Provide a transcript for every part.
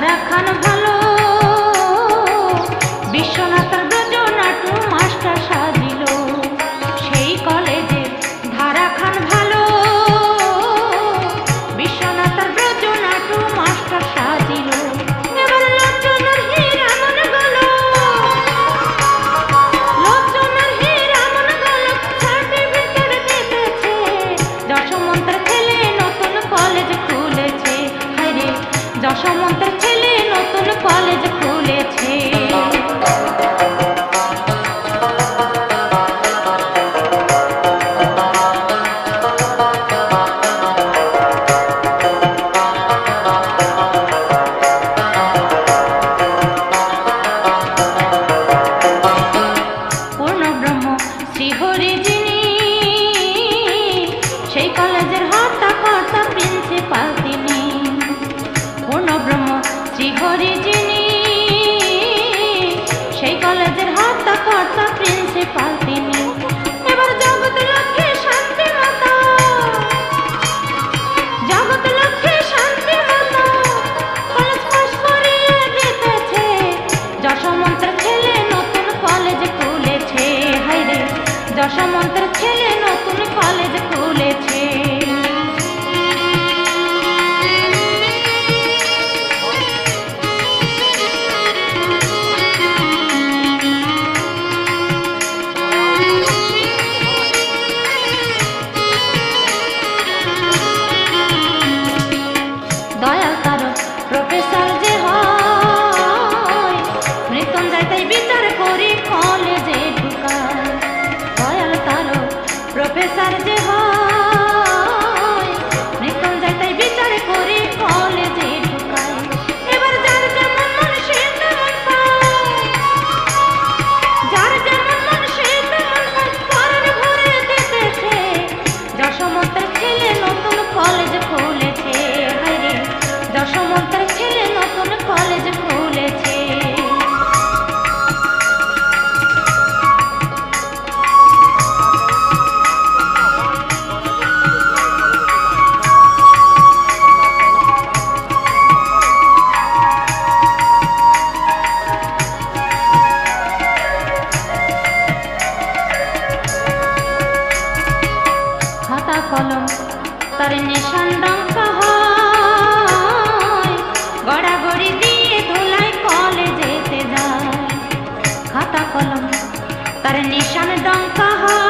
সারাক্ষণ ভালো কলেজের হতা কর্তা প্রিন্সিপাল তিনি কোন ব্রহ্ম যিনি, সেই কলেজের হাত কর্তা প্রিন্সিপাল তিনি এবার জগৎ নতুন কলেজ খুলেছে। কলম তার নিশান দঙ্কা হয়।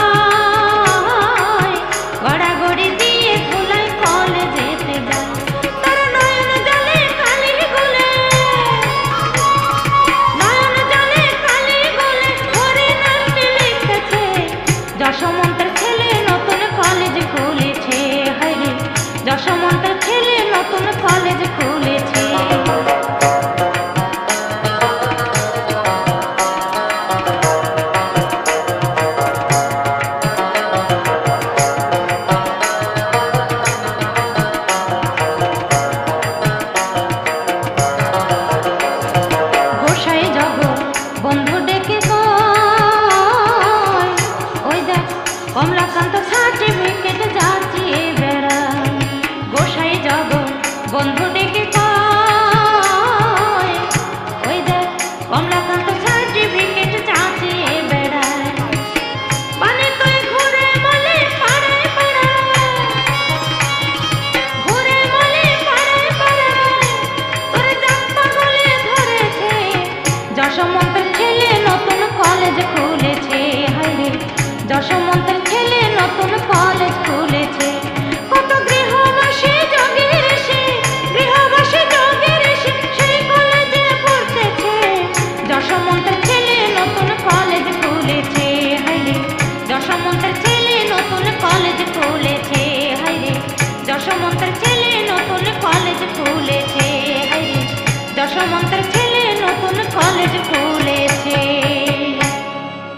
ভারসাম্য